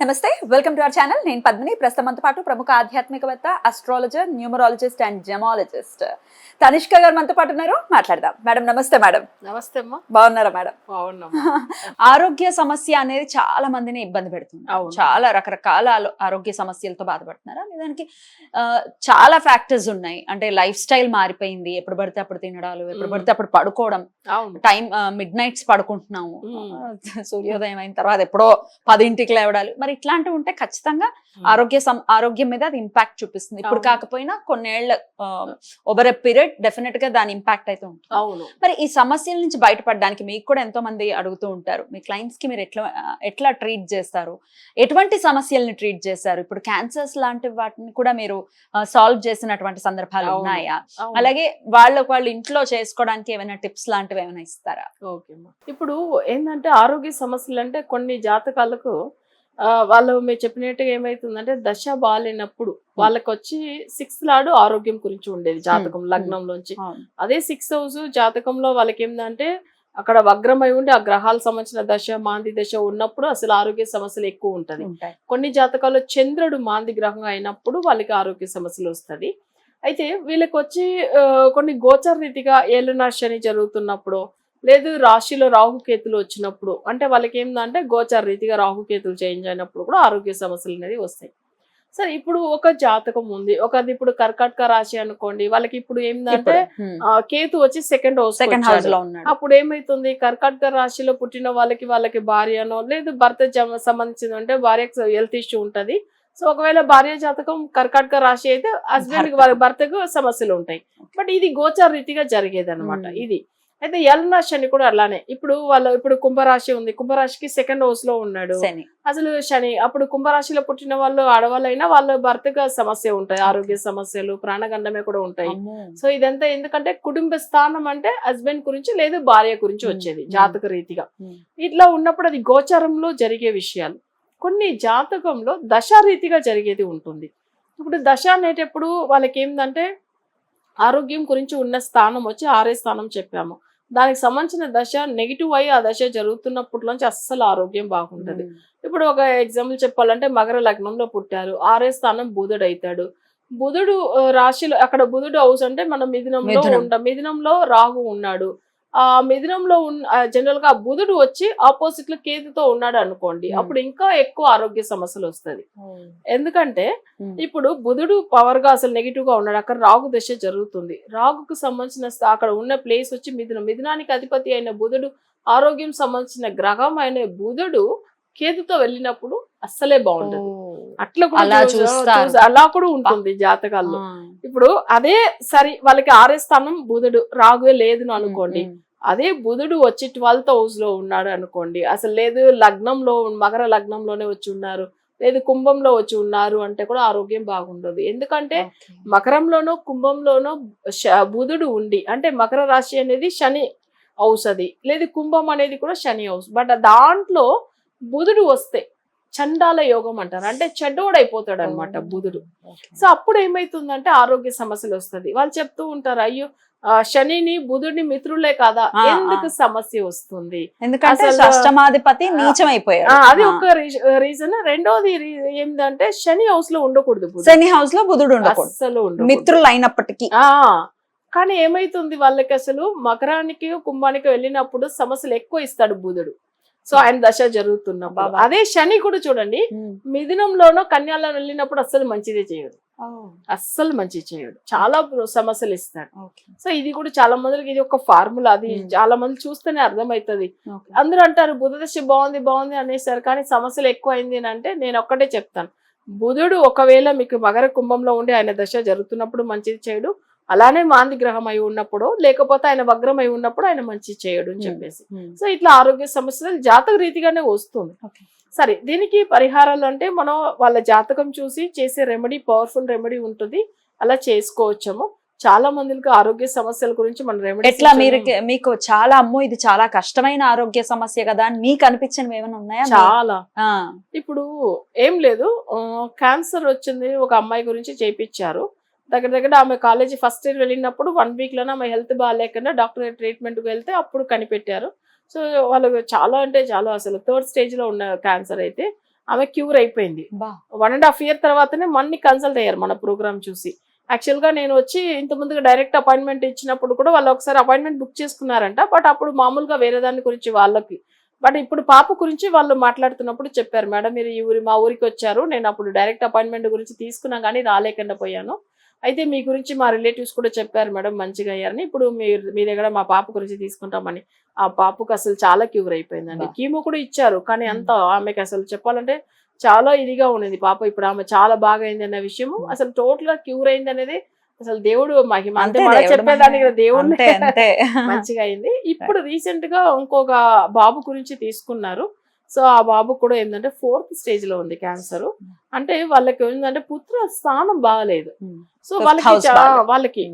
నమస్తే welcome to our channel నేను పద్మిని. ప్రస్తుతం మనతో పాటు ప్రముఖ ఆధ్యాత్మికవేత్త astrologer numerologist and gemologist Tanishka గారు మనతో పాటు ఉన్నారు. మాట్లాడదాం. మేడం నమస్తే మేడం. నమస్తే అమ్మా. బాగున్నారా మేడం? బాగున్నాం. ఆరోగ్య సమస్య అనేది చాలా మందిని ఇబ్బంది పెడుతుంది. చాలా రకరకాల ఆరోగ్య సమస్యలతో బాధపడుతున్నారా. దానికి చాలా ఫ్యాక్టర్స్ ఉన్నాయి. అంటే లైఫ్ స్టైల్ మారిపోయింది. ఎప్పుడు పడితే అప్పుడు తినడాలు ఎప్పుడు. పడితే అప్పుడు పడుకోవడం. టైం మిడ్ నైట్స్ పడుకుంటున్నాము. సూర్యోదయం అయిన తర్వాత ఎప్పుడో పదింటికి లేవడాలు. మరి ఇట్లాంటివి ఉంటే ఖచ్చితంగా ఆరోగ్య ఆరోగ్యం మీద అది ఇంపాక్ట్ చూపిస్తుంది. ఇప్పుడు. కాకపోయినా కొన్నేళ్ళ ఓవర్ ఎ పీరియడ్ డెఫినెట్గా దాని ఇంపాక్ట్ అయితే ఉంటుంది. మరి ఈ సమస్యల నుంచి బయటపడడానికి మీకు కూడా ఎంతో మంది అడుగుతూ ఉంటారు. మీ క్లయింట్స్కి మీరు ఎట్లా ఎట్లా ట్రీట్ చేస్తారు? ఎటువంటి సమస్యల్ని ట్రీట్ చేస్తారు ఇప్పుడు క్యాన్సర్స్ లాంటి వాటిని కూడా మీరు సాల్వ్ చేసినటువంటి సందర్భాలు. ఉన్నాయా. అలాగే వాళ్ళకు వాళ్ళు ఇంట్లో చేసుకోవడానికి ఏమైనా టిప్స్ లాంటివి ఏమైనా ఇస్తారా? ఓకే. ఇప్పుడు ఏంటంటే ఆరోగ్య సమస్యలు అంటే కొన్ని జాతకాలకు వాళ్ళు మీరు చెప్పినట్టుగా ఏమైతుందంటే దశ బాగాలేనప్పుడు వాళ్ళకి వచ్చి సిక్స్త్ లాడు ఆరోగ్యం గురించి ఉండేది జాతకం Hmm. లగ్నంలోంచి. అదే సిక్స్త్ హౌస్ జాతకంలో వాళ్ళకి ఏంటంటే అక్కడ వగ్రమై ఉండి ఆ గ్రహాలకు సంబంధించిన దశ మాంది దశ ఉన్నప్పుడు అసలు ఆరోగ్య సమస్యలు ఎక్కువ ఉంటది. కొన్ని జాతకాల్లో చంద్రుడు మాంది గ్రహం అయినప్పుడు వాళ్ళకి ఆరోగ్య సమస్యలు వస్తుంది. అయితే వీళ్ళకి వచ్చి కొన్ని గోచర రీతిగా ఏళ్ళనాడు శని జరుగుతున్నప్పుడు లేదు రాశిలో రాహుకేతులు వచ్చినప్పుడు అంటే వాళ్ళకి ఏంటంటే గోచర రీతిగా రాహుకేతులు చేంజ్ అయినప్పుడు కూడా ఆరోగ్య సమస్యలు అనేది వస్తాయి. సరే ఇప్పుడు ఒక జాతకం ఉంది. ఒకది ఇప్పుడు కర్కాటక రాశి అనుకోండి వాళ్ళకి ఇప్పుడు ఏంటంటే కేతు వచ్చి సెకండ్ హౌస్ సెకండ్ హౌస్లో ఉన్నాడు. అప్పుడు ఏమైతుంది? కర్కాటక రాశిలో పుట్టిన వాళ్ళకి వాళ్ళకి భార్యనో లేదు భర్త జమ సంబంధించింది అంటే భార్యకు హెల్త్ ఇష్యూ ఉంటది. సో ఒకవేళ భార్య జాతకం కర్కాటక రాశి అయితే హస్బెండ్. వాళ్ళ భర్తకు సమస్యలు ఉంటాయి. బట్ ఇది గోచార రీతిగా జరిగేది అనమాట. ఇది. అయితే ఎల్నా శని కూడా అలానే. ఇప్పుడు వాళ్ళు ఇప్పుడు కుంభరాశి ఉంది. కుంభరాశికి సెకండ్ హౌస్లో ఉన్నాడు. అసలు శని అప్పుడు కుంభరాశిలో పుట్టిన వాళ్ళు ఆడవాళ్ళైనా వాళ్ళ భర్తకు సమస్య ఉంటాయి. ఆరోగ్య సమస్యలు ప్రాణగండమే కూడా ఉంటాయి. సో ఇదంతా ఎందుకంటే కుటుంబ స్థానం అంటే హస్బెండ్ గురించి లేదు భార్య గురించి. వచ్చేది. జాతక రీతిగా. ఇట్లా ఉన్నప్పుడు అది గోచరంలో జరిగే విషయాలు. కొన్ని జాతకంలో దశారీతిగా జరిగేది ఉంటుంది. ఇప్పుడు దశ అనేటప్పుడు వాళ్ళకి ఏంటంటే ఆరోగ్యం గురించి ఉన్న స్థానం వచ్చి ఆరే స్థానం చెప్పాము. దానికి సంబంధించిన దశ నెగిటివ్ అయ్యి ఆ దశ జరుగుతున్నప్పట్లోంచి అస్సలు ఆరోగ్యం బాగుంటది ఇప్పుడు ఒక ఎగ్జాంపుల్ చెప్పాలంటే మకర లగ్నంలో పుట్టారు. ఆరే స్థానం బుధుడు అవుతాడు. బుధుడు రాశిలో అక్కడ బుధుడు హౌస్ అంటే మన మిథునంలో మిథునం. ఉంటాం మిథునంలో రాహు ఉన్నాడు. ఆ మిథునంలో ఉన్న జనరల్గా బుధుడు వచ్చి ఆపోజిట్లో కేతుతో ఉన్నాడు అనుకోండి Hmm. అప్పుడు ఇంకా ఎక్కువ ఆరోగ్య సమస్యలు వస్తది. Hmm. ఎందుకంటే ఇప్పుడు బుధుడు పవర్గా అసలు నెగిటివ్గా ఉన్నాడు అక్కడ రాగు దశ జరుగుతుంది. రాగుకు సంబంధించిన అక్కడ ఉన్న ప్లేస్ వచ్చి మిథునం మిథునానికి అధిపతి అయిన బుధుడు ఆరోగ్యం సంబంధించిన గ్రహం అయిన బుధుడు కేతుతో వెళ్ళినప్పుడు అస్సలే బాగుంటది అట్లా కూడా అలా కూడా ఉంటుంది జాతకాల్లో. ఇప్పుడు అదే సరి వాళ్ళకి ఆరే స్థానం బుధుడు రాగువే లేదు అని అనుకోండి. అదే బుధుడు వచ్చి ట్వెల్త్ హౌస్లో ఉన్నాడు అనుకోండి. అసలు లేదు లగ్నంలో మకర లగ్నంలోనే వచ్చి ఉన్నారు. లేదు కుంభంలో వచ్చి ఉన్నారు అంటే కూడా ఆరోగ్యం బాగుండదు. ఎందుకంటే. మకరంలోనో కుంభంలోనో బుధుడు ఉండి అంటే మకర రాశి అనేది శని హౌస్ అది. లేదు కుంభం అనేది కూడా శని హౌస్. బట్ దాంట్లో బుధుడు వస్తే చండాల యోగం అంటారు. అంటే చెడ్డోడైపోతాడు అనమాట బుధుడు. సో అప్పుడు ఏమైతుందంటే ఆరోగ్య సమస్యలు వస్తది. వాళ్ళు చెప్తూ ఉంటారు అయ్యో శనిని బుధుడిని మిత్రులే కదా. ఎందుకు సమస్య వస్తుంది? అసలు- అయిపోయాడు అది. ఒక రీజన్. రెండోది ఏంటంటే శని హౌస్లో ఉండకూడదు. శని హౌస్లో బుధుడు ఉండకూడదు. ఉండకూడదు. మిత్రులు అయినప్పటికీ ఆ కానీ ఏమైతుంది వాళ్ళకి అసలు? మకరానికి కుంభానికి వెళ్ళినప్పుడు సమస్యలు ఎక్కువ ఇస్తాడు బుధుడు. సో ఆయన దశ జరుగుతున్నప్పుడు. బాబా. అదే శని కూడా చూడండి మిథునంలోనో కన్యాలో వెళ్ళినప్పుడు అస్సలు మంచిదే చేయడు. అస్సలు మంచి చేయడు. చాలా సమస్యలు ఇస్తాడు. సో ఇది కూడా చాలా మందికి ఇది ఒక ఫార్ములా. అది. చాలా మంది చూస్తేనే అర్థమవుతుంది. అందరూ అంటారు బుధ దశ బాగుంది బాగుంది అనేసారు. కానీ సమస్యలు ఎక్కువ అయింది అని అంటే నేను ఒక్కటే చెప్తాను. బుధుడు ఒకవేళ మీకు మకర కుంభంలో ఉండి ఆయన దశ జరుగుతున్నప్పుడు మంచిది చేయడు. అలానే మాంది గ్రహం అయి ఉన్నప్పుడు లేకపోతే ఆయన వగ్రం అయి ఉన్నప్పుడు ఆయన మంచి చేయడు అని Hmm. చెప్పేసి. ఉమ్, సో ఇట్లా ఆరోగ్య సమస్యలు జాతక రీతిగానే వస్తుంది. సరే దీనికి పరిహారాలు అంటే మనం వాళ్ళ జాతకం చూసి చేసే రెమెడీ పవర్ఫుల్ రెమెడీ ఉంటుంది. అలా చేసుకోవచ్చాము. చాలా మందికి ఆరోగ్య సమస్యల గురించి మన రెమెడీ ఎట్లా మీరు మీకు చాలా అమ్మో ఇది చాలా కష్టమైన ఆరోగ్య సమస్య కదా అని మీకు అనిపించినవి ఏమైనా ఉన్నాయా? చాలా. ఇప్పుడు ఏం లేదు. క్యాన్సర్ వచ్చింది ఒక అమ్మాయి గురించి చేపించారు దగ్గర దగ్గర ఆమె కాలేజీ ఫస్ట్ ఇయర్ వెళ్ళినప్పుడు వన్ వీక్లోనే ఆమె హెల్త్ బాగాలేకుండా డాక్టర్ ట్రీట్మెంట్కి వెళ్తే అప్పుడు కనిపెట్టారు. సో వాళ్ళు చాలా అంటే చాలా అసలు థర్డ్ స్టేజ్లో ఉన్న క్యాన్సర్ అయితే ఆమె క్యూర్ అయిపోయింది. బా. వన్ అండ్ హాఫ్ ఇయర్ తర్వాతనే మన్ని కన్సల్ట్ అయ్యారు మన ప్రోగ్రామ్ చూసి. యాక్చువల్గా నేను వచ్చి ఇంత ముందుగా డైరెక్ట్ అపాయింట్మెంట్ ఇచ్చినప్పుడు కూడా వాళ్ళు ఒకసారి అపాయింట్మెంట్ బుక్ చేసుకున్నారంట. బట్ అప్పుడు మామూలుగా వేరే దాని గురించి వాళ్ళకి బట్ ఇప్పుడు పాప గురించి వాళ్ళు మాట్లాడుతున్నప్పుడు చెప్పారు. మేడం మీరు ఈ ఊరి మా ఊరికి వచ్చారు. నేను అప్పుడు డైరెక్ట్ అపాయింట్మెంట్ గురించి తీసుకున్నా కానీ రాలేకుండా పోయాను. అయితే మీ గురించి మా రిలేటివ్స్ కూడా చెప్పారు మేడం మంచిగా అయ్యారని. ఇప్పుడు మీరు మీ దగ్గర మా పాప గురించి తీసుకుంటామని. ఆ పాపకు అసలు చాలా క్యూర్ అయిపోయిందండి. కీమో కూడా ఇచ్చారు కానీ అంత ఆమెకి అసలు చెప్పాలంటే చాలా ఇదిగా ఉన్నది. పాప ఇప్పుడు ఆమె చాలా బాగా అయింది అన్న విషయము అసలు టోటల్గా క్యూర్ అయింది అనేది అసలు దేవుడు మహిమ. అంతే మనం చెప్పేదానికి. దేవుడు మంచిగా అయింది. ఇప్పుడు రీసెంట్గా ఇంకొక బాబు గురించి తీసుకున్నారు. సో ఆ బాబు కూడా ఏంటంటే ఫోర్త్ స్టేజ్లో ఉంది క్యాన్సర్. అంటే వాళ్ళకి ఏంటంటే పుత్ర స్థానం బాగాలేదు. ఉమ్. సో వాళ్ళకి బాగాలేదు. వాళ్ళకి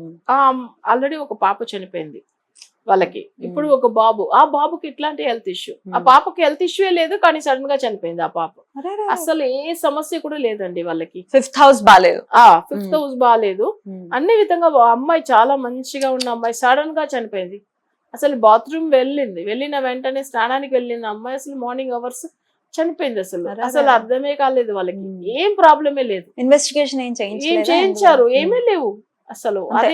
ఆల్రెడీ ఒక పాప చనిపోయింది వాళ్ళకి. ఇప్పుడు ఒక బాబు. ఆ బాబుకి ఇట్లాంటి హెల్త్ ఇష్యూ. ఆ Hmm. పాపకి హెల్త్ ఇష్యూ లేదు కానీ సడన్గా చనిపోయింది ఆ పాప. అసలు ఏ సమస్య కూడా లేదండి వాళ్ళకి. ఫిఫ్త్ హౌస్ బాలేదు ఆ ఫిఫ్త్ Hmm. హౌస్ బాగాలేదు. అన్ని విధంగా అమ్మాయి చాలా మంచిగా ఉన్న అమ్మాయి సడన్గా చనిపోయింది. అసలు బాత్రూమ్ వెళ్ళింది. వెళ్ళిన వెంటనే స్నానానికి వెళ్ళింది అమ్మాయి అసలు మార్నింగ్ అవర్స్ చనిపోయింది అసలు. అసలు అర్థమే కాలేదు వాళ్ళకి. ఏం ప్రాబ్లమే లేదు. ఇన్వెస్టిగేషన్ ఏం? చేయించారు? ఏమీ లేవు. అసలు అదే.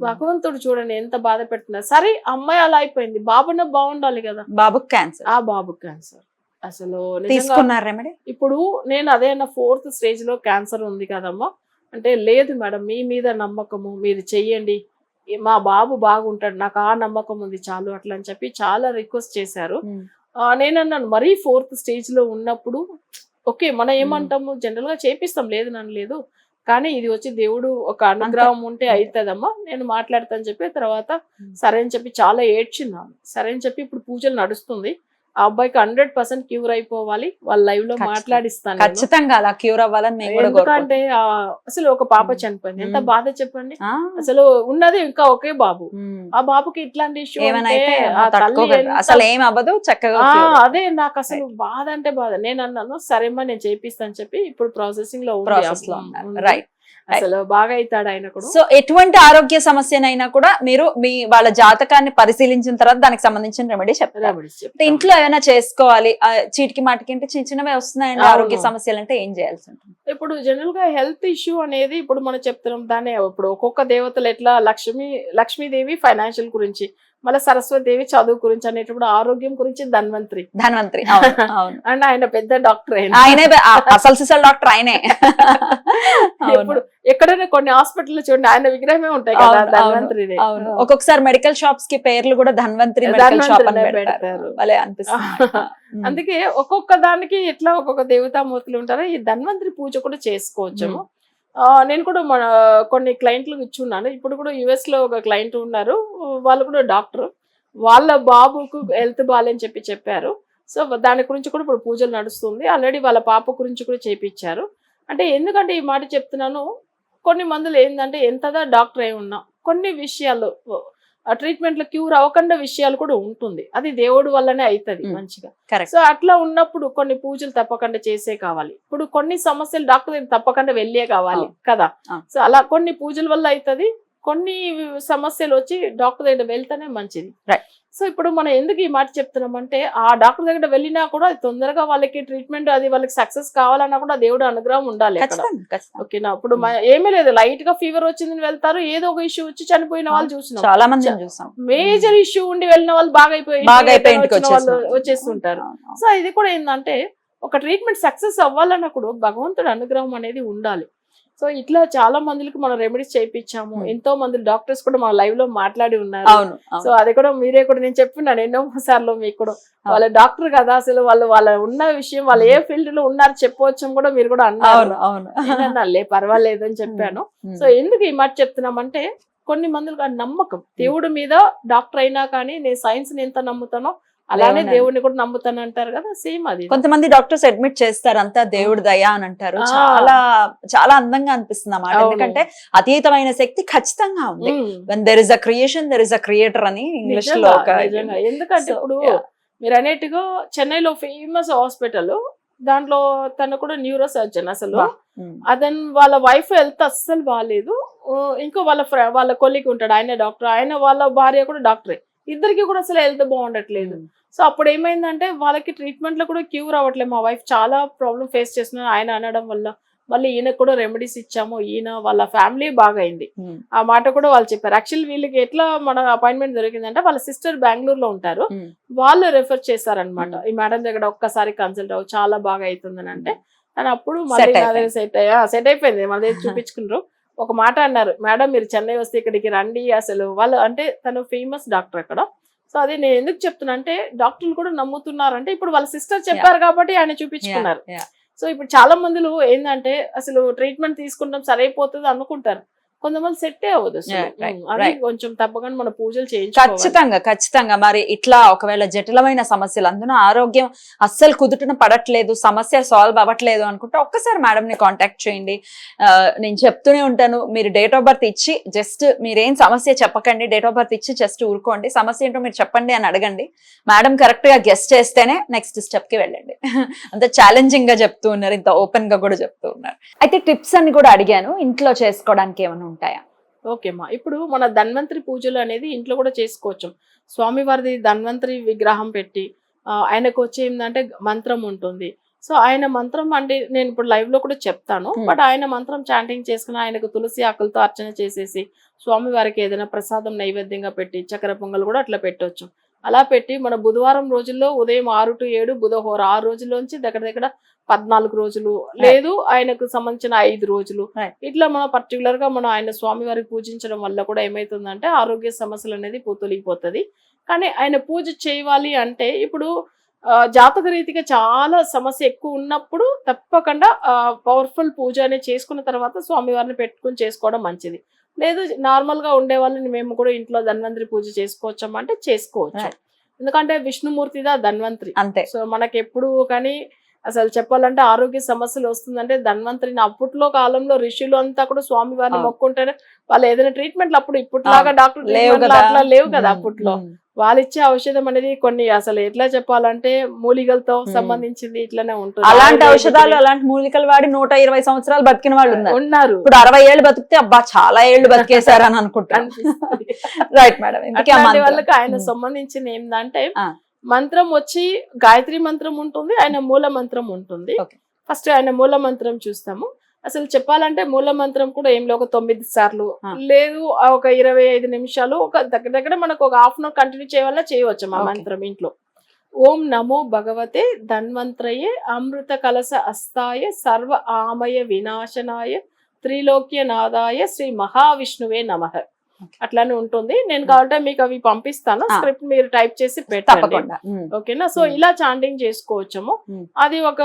భగవంతుడు చూడండి ఎంత బాధ పెడుతున్నారు. సరే అమ్మాయి అలా అయిపోయింది. బాబున బాగుండాలి కదా. బాబుకి క్యాన్సర్ ఆ బాబు క్యాన్సర్ అసలు తీసుకున్నారు ఇప్పుడు నేను అదే అన్న ఫోర్త్ స్టేజ్లో క్యాన్సర్ ఉంది కదమ్మా. అంటే లేదు మేడం మీ మీద నమ్మకము మీరు చెయ్యండి. మా బాబు బాగుంటాడు నాకు ఆ నమ్మకం ఉంది చాలు అట్లా అని చెప్పి చాలా రిక్వెస్ట్ చేశారు ఆ, నేను అన్నాను మరీ ఫోర్త్ స్టేజ్లో ఉన్నప్పుడు ఓకే మనం ఏమంటాము జనరల్గా చేపిస్తాం లేదు నన్ను లేదు కానీ ఇది వచ్చి దేవుడు ఒక అనుగ్రహం ఉంటే. అవుతుందమ్మా నేను మాట్లాడతాను చెప్పి తర్వాత. సరే అని చెప్పి చాలా ఏడ్చింది ఆమె. సరే అని చెప్పి ఇప్పుడు పూజలు నడుస్తుంది ఆ అబ్బాయికి హండ్రెడ్ పర్సెంట్ క్యూర్ అయిపోవాలి వాళ్ళ లైవ్లో. మాట్లాడిస్తాను. ఖచ్చితంగా అలా క్యూర్ అవ్వాలని. ఎందుకంటే అసలు ఒక పాప. చనిపోయింది ఎంత. బాధ చెప్పండి అసలు ఉన్నది ఇంకా ఒకే బాబు. ఆ బాబుకి ఇట్లాంటి ఇష్యూ అసలు ఏం అవ్వదు చక్కగా. అదే నాకు అసలు బాధ అంటే బాధ నేను అన్నాను సరేమ్మా నేను చేపిస్తాను చెప్పి ఇప్పుడు ప్రాసెసింగ్లో ఉంది. ప్రాసెస్లో. రైట్ అసలు బాగా అవుతాడు ఆయన కూడా. సో ఎటువంటి ఆరోగ్య సమస్యనైనా కూడా మీరు మీ వాళ్ళ జాతకాన్ని పరిశీలించిన తర్వాత దానికి సంబంధించిన రెమెడీ చెప్తారు. ఇంట్లో ఏమైనా చేసుకోవాలి ఆ, చీటికి మాటికి అంటే చిన్న చిన్నవే వస్తున్నాయండి. ఆరోగ్య సమస్యలు అంటే ఏం చేయాల్సి ఉంటుంది? ఇప్పుడు జనరల్గా హెల్త్ ఇష్యూ అనేది ఇప్పుడు మనం చెప్తున్నాం దాన్ని ఇప్పుడు ఒక్కొక్క దేవతలు ఎట్లా లక్ష్మి లక్ష్మీదేవి ఫైనాన్షియల్ గురించి. మళ్ళీ సరస్వతి దేవి చదువు గురించి అనేటప్పుడు ఆరోగ్యం గురించి ధన్వంతరి. ధన్వంతరి. అండ్ ఆయన పెద్ద డాక్టర్ ఆయన. అసలు సిసలు డాక్టర్ ఆయనే. ఇప్పుడు ఎక్కడైనా కొన్ని హాస్పిటల్ చూడండి ఆయన విగ్రహమే ఉంటాయి కదా అవును ఒక్కొక్కసారి మెడికల్ షాప్స్కి పేర్లు కూడా ధన్వంతరి మెడికల్ షాప్ అని పెడతారు. భలే అనిపిస్తుంది. అందుకే ఒక్కొక్క దానికి ఎట్లా ఒక్కొక్క దేవతామూర్తులు ఉంటారో ఈ ధన్వంతరి పూజ కూడా చేసుకోవచ్చేమో. ఆ, నేను కూడా మన కొన్ని క్లయింట్లకు ఇచ్చున్నాను. ఇప్పుడు కూడా యుఎస్లో ఒక క్లయింట్ ఉన్నారు. వాళ్ళు కూడా డాక్టర్ వాళ్ళ బాబుకు హెల్త్ బాగాలని చెప్పి చెప్పారు. సో దాని గురించి కూడా ఇప్పుడు పూజలు నడుస్తుంది. ఆల్రెడీ వాళ్ళ పాప గురించి కూడా చేపించారు అంటే ఎందుకంటే ఈ మాట చెప్తున్నాను కొన్ని మందులు ఏంటంటే ఎంతగా డాక్టర్ అయి ఉన్నా కొన్ని విషయాలు ట్రీట్మెంట్లో క్యూర్ అవ్వకుండా విషయాలు కూడా ఉంటుంది అది దేవుడు వల్లనే అవుతుంది. మంచిగా సో అట్లా ఉన్నప్పుడు కొన్ని పూజలు తప్పకుండా చేసే కావాలి ఇప్పుడు కొన్ని సమస్యలు డాక్టర్ దగ్గర తప్పకుండా వెళ్ళే కావాలి. కదా. సో అలా కొన్ని పూజల వల్ల అవుతుంది కొన్ని సమస్యలు వచ్చి డాక్టర్ దగ్గర వెళ్తేనే మంచిది Right. సో ఇప్పుడు మనం ఎందుకు ఈ మాట చెప్తున్నామంటే ఆ డాక్టర్ దగ్గర వెళ్ళినా కూడా అది తొందరగా వాళ్ళకి ట్రీట్మెంట్ అది వాళ్ళకి సక్సెస్ కావాలన్నా కూడా దేవుడు అనుగ్రహం ఉండాలి ఓకేనా ఇప్పుడు ఏమీ లేదు. లైట్గా ఫీవర్ వచ్చిందని వెళ్తారు ఏదో ఒక ఇష్యూ వచ్చి చనిపోయిన వాళ్ళు చూసినాం. చాలా మందిని చూసాం. మేజర్ ఇష్యూ ఉండి వెళ్ళిన వాళ్ళు బాగా అయిపోయి వాళ్ళు. వచ్చేస్తుంటారు. సో ఇది కూడా ఏంటంటే ఒక ట్రీట్మెంట్ సక్సెస్ అవ్వాలన్నప్పుడు భగవంతుడి అనుగ్రహం అనేది ఉండాలి. సో ఇట్లా చాలా మందికి మనం రెమెడీస్ చేయించాము. Hmm. ఎంతో మంది డాక్టర్స్ కూడా మన లైవ్లో మాట్లాడి ఉన్నారు. సో. అది కూడా మీరే కూడా నేను చెప్పినాను ఎన్నో సార్లు మీకు కూడా. వాళ్ళ డాక్టర్ కదా అసలు వాళ్ళు వాళ్ళ ఉన్న విషయం వాళ్ళు ఏ ఫీల్డ్లో ఉన్నారు చెప్పవచ్చు కూడా మీరు కూడా అన్నారు. అవును లే పర్వాలేదు అని చెప్పాను. ఉమ్. సో ఎందుకు ఈ మాట చెప్తున్నామంటే కొన్ని మందులకు ఆ నమ్మకం. దేవుడి మీద డాక్టర్ అయినా కానీ నేను సైన్స్ని ఎంత నమ్ముతానో అలానే దేవుడిని కూడా నమ్ముతాను అంటారు కదా సేమ్ అది కొంతమంది డాక్టర్స్ అడ్మిట్ చేస్తారు అంతా దేవుడి దయ అని అంటారు. చాలా చాలా అందంగా అనిపిస్తుంది అన్నమాట. ఎందుకంటే అతీతమైన శక్తి ఖచ్చితంగా ఉంది. When there is a creation there is a creator అని ఇంగ్లీష్లో. ఎందుకంటే ఇప్పుడు. మీరు అనేట్టుగా చెన్నైలో ఫేమస్ హాస్పిటల్ దాంట్లో తను కూడా న్యూరో సర్జన్ అసలు. అతను వాళ్ళ వైఫ్ హెల్త్ అస్సలు బాగాలేదు ఇంకో వాళ్ళ వాళ్ళ కొలికి ఉంటాడు ఆయన డాక్టర్ ఆయన వాళ్ళ భార్య కూడా డాక్టరే ఇద్దరికి కూడా అసలు హెల్త్ బాగుండట్లేదు. సో అప్పుడు ఏమైందంటే వాళ్ళకి ట్రీట్మెంట్లో కూడా క్యూర్ అవ్వట్లేదు. మా వైఫ్ చాలా ప్రాబ్లం ఫేస్ చేస్తున్నారు ఆయన అనడం వల్ల మళ్ళీ ఈయనకు కూడా రెమెడీస్ ఇచ్చాము. ఈయన వాళ్ళ ఫ్యామిలీ బాగా అయింది. ఆ మాట కూడా వాళ్ళు చెప్పారు. యాక్చువల్లీ వీళ్ళకి ఎట్లా మన అపాయింట్మెంట్ దొరికిందంటే వాళ్ళ సిస్టర్ బెంగళూరులో ఉంటారు. వాళ్ళు రెఫర్ చేశారనమాట. ఈ మేడం దగ్గర ఒక్కసారి కన్సల్ట్ అవ్వు. చాలా బాగా అవుతుందని అంటే కానీ అప్పుడు మళ్ళీ నా అయిపోయింది. దగ్గర సెట్ అయ్యా సెట్ అయిపోయింది. మన దగ్గర చూపించుకున్నారు ఒక మాట అన్నారు మేడం మీరు చెన్నై వస్తే ఇక్కడికి రండి అసలు. వాళ్ళు అంటే తను ఫేమస్ డాక్టర్ అక్కడ. సో అది నేను ఎందుకు చెప్తున్నా అంటే డాక్టర్లు కూడా నమ్ముతున్నారు అంటే ఇప్పుడు వాళ్ళ సిస్టర్ చెప్పారు కాబట్టి ఆయన చూపించుకున్నారు. సో ఇప్పుడు చాలా మందిలో ఏంటంటే అసలు ట్రీట్మెంట్ తీసుకుంటాం సరైపోతుంది అనుకుంటారు. కొంతమంది సెట్ అవ్వదు అది. కొంచెం తప్పకుండా మన పూజలు చేయించుకోవాలి. ఖచ్చితంగా ఖచ్చితంగా. మరి ఇట్లా ఒకవేళ జటిలమైన సమస్యలు అందున ఆరోగ్యం అస్సలు కుదుటన పడట్లేదు సమస్య సాల్వ్ అవ్వట్లేదు అనుకుంటే ఒక్కసారి మేడం ని కాంటాక్ట్ చేయండి. నేను చెప్తూనే ఉంటాను మీరు డేట్ ఆఫ్ బర్త్ ఇచ్చి జస్ట్ మీరేం సమస్య చెప్పకండి డేట్ ఆఫ్ బర్త్ ఇచ్చి జస్ట్ ఊరుకోండి. సమస్య ఏంటో మీరు చెప్పండి అని అడగండి. మేడం కరెక్ట్గా గెస్ట్ చేస్తేనే నెక్స్ట్ స్టెప్కి వెళ్ళండి. అంత ఛాలెంజింగ్గా చెప్తూ ఉన్నారు ఇంత ఓపెన్గా కూడా చెప్తూ ఉన్నారు. అయితే టిప్స్ అని కూడా అడిగాను ఇంట్లో చేసుకోవడానికి ఏమైనా ఉంటాయా? ఓకేమ్మా ఇప్పుడు మన ధన్వంతరి పూజలు అనేది ఇంట్లో కూడా చేసుకోవచ్చు. స్వామివారిది ధన్వంతరి విగ్రహం పెట్టి ఆయనకు వచ్చే ఏంటంటే మంత్రం ఉంటుంది. సో ఆయన మంత్రం అంటే నేను ఇప్పుడు లైవ్లో కూడా చెప్తాను. బట్ ఆయన మంత్రం చాంటింగ్ చేసుకుని ఆయనకు తులసి ఆకులతో అర్చన చేసేసి స్వామివారికి ఏదైనా ప్రసాదం నైవేద్యంగా పెట్టి చక్కెర పొంగల్ కూడా అట్లా పెట్టొచ్చు. అలా పెట్టి మన బుధవారం రోజుల్లో ఉదయం ఆరు టు ఏడు బుధహోర ఆరు రోజుల్లోంచి దగ్గర దగ్గర పద్నాలుగు రోజులు. లేదు ఆయనకు సంబంధించిన ఐదు రోజులు. ఇట్లా మనం పర్టికులర్గా మనం ఆయన స్వామి వారికి పూజించడం వల్ల కూడా ఏమైతుందంటే ఆరోగ్య సమస్యలు అనేది పూతొలిగిపోతుంది. కానీ ఆయన పూజ చేయాలి అంటే ఇప్పుడు జాతక రీతిగా చాలా సమస్య ఎక్కువ ఉన్నప్పుడు తప్పకుండా పవర్ఫుల్ పూజ అనేది చేసుకున్న తర్వాత స్వామివారిని పెట్టుకుని చేసుకోవడం మంచిది. లేదు నార్మల్గా ఉండే వాళ్ళని మేము కూడా ఇంట్లో ధన్వంతరి పూజ చేసుకోవచ్చా అంటే చేసుకోవచ్చు. ఎందుకంటే విష్ణుమూర్తిదా ధన్వంతరి. అంతే. సో మనకి ఎప్పుడు కానీ అసలు చెప్పాలంటే ఆరోగ్య సమస్యలు వస్తుందంటే ధన్వంతరిని అప్పట్లో కాలంలో ఋషులు అంతా కూడా స్వామి వారిని. మొక్కుంటేనే వాళ్ళు ఏదైనా ట్రీట్మెంట్ అప్పుడు ఇప్పటిలాగా డాక్టర్ లేవు కదా. అప్పట్లో. వాళ్ళు ఇచ్చే ఔషధం అనేది కొన్ని అసలు ఎట్లా చెప్పాలంటే మూలికలతో. సంబంధించింది ఇట్లనే ఉంటుంది అలాంటి ఔషధాలు అలాంటి మూలికలు వాడి నూట ఇరవై సంవత్సరాలు బతికిన వాళ్ళు ఉన్నారు ఉన్నారు ఇప్పుడు అరవై ఏళ్ళు బతికితే అబ్బా చాలా ఏళ్ళు బతికేశారు అని అనుకుంటాను. రైట్ మేడం వాళ్ళకి ఆయన ఉమ్. సంబంధించిన ఏంటంటే. మంత్రం వచ్చి గాయత్రి మంత్రం ఉంటుంది ఆయన మూల మంత్రం ఉంటుంది. ఫస్ట్ ఆయన మూల మంత్రం చూస్తాము అసలు చెప్పాలంటే మూల మంత్రం కూడా ఏం లేదు ఒక తొమ్మిది సార్లు. లేదు ఒక ఇరవై ఐదు నిమిషాలు ఒక దగ్గర దగ్గర మనకు ఒక హాఫ్ అన్ అవర్ కంటిన్యూ చేయవల్ల చేయవచ్చు మా. మంత్రం ఇంట్లో ఓం నమో భగవతే ధన్వంత్రయే అమృత కలస అస్తాయ సర్వ ఆమయ వినాశనాయ త్రిలోక్య నాదాయ శ్రీ మహావిష్ణువే నమః అట్లానే ఉంటుంది నేను కావాలంటే మీకు అవి పంపిస్తాను. స్క్రిప్ట్ మీరు టైప్ చేసి పెట్టండి. ఓకేనా సో. ఇలా చాంటింగ్ చేసుకోవచ్చము. అది ఒక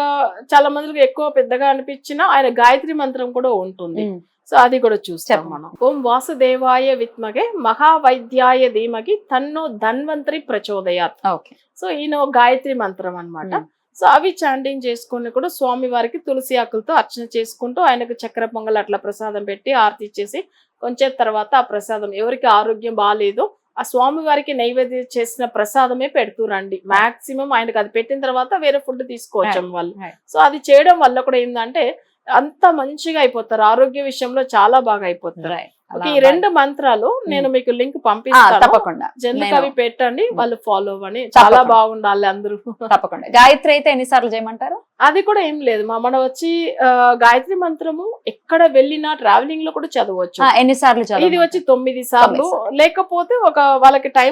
చాలా మందికి ఎక్కువ పెద్దగా అనిపించిన ఆయన గాయత్రి మంత్రం కూడా ఉంటుంది. సో అది కూడా చూస్తాం. మనం ఓం వాసుదేవాయ విత్మగే మహావైద్యాయ ధీమగి తన్నో ధన్వంతరి ప్రచోదయాత్ ఓకే సో ఈయన గాయత్రి మంత్రం అన్నమాట Hmm. సో అవి చాంటింగ్ చేసుకుని కూడా స్వామి వారికి తులసి ఆకులతో అర్చన చేసుకుంటూ ఆయనకు చక్కెర పొంగల్ అట్లా ప్రసాదం పెట్టి ఆరతి ఇచ్చేసి కొంచెం తర్వాత ఆ ప్రసాదం. ఎవరికి ఆరోగ్యం బాగాలేదో ఆ స్వామి వారికి నైవేద్యం చేసిన ప్రసాదమే పెడుతురండి మాక్సిమం ఆయనకు అది పెట్టిన తర్వాత వేరే ఫుడ్ తీసుకోవచ్చు వాళ్ళు. సో అది చేయడం వల్ల కూడా ఏంటంటే అంత మంచిగా అయిపోతారు. ఆరోగ్య విషయంలో చాలా బాగా అయిపోతారు. ఈ రెండు మంత్రాలు నేను మీకు లింక్ పంపిస్తాను. తప్పకుండా. జనరల్ నేను- అవి పెట్టండి వాళ్ళు ఫాలో అవ్వని చాలా. బాగుండాలి అందరూ. తప్పకుండా. గాయత్రి అయితే ఎన్నిసార్లు చేయమంటారు? అది కూడా ఏం లేదు. మా మన వచ్చి గాయత్రి మంత్రము ఎక్కడ వెళ్ళినా ట్రావెలింగ్లో కూడా చదవచ్చు. ఎన్నిసార్లు ఇది వచ్చి తొమ్మిది సార్లు. లేకపోతే ఒక వాళ్ళకి టైం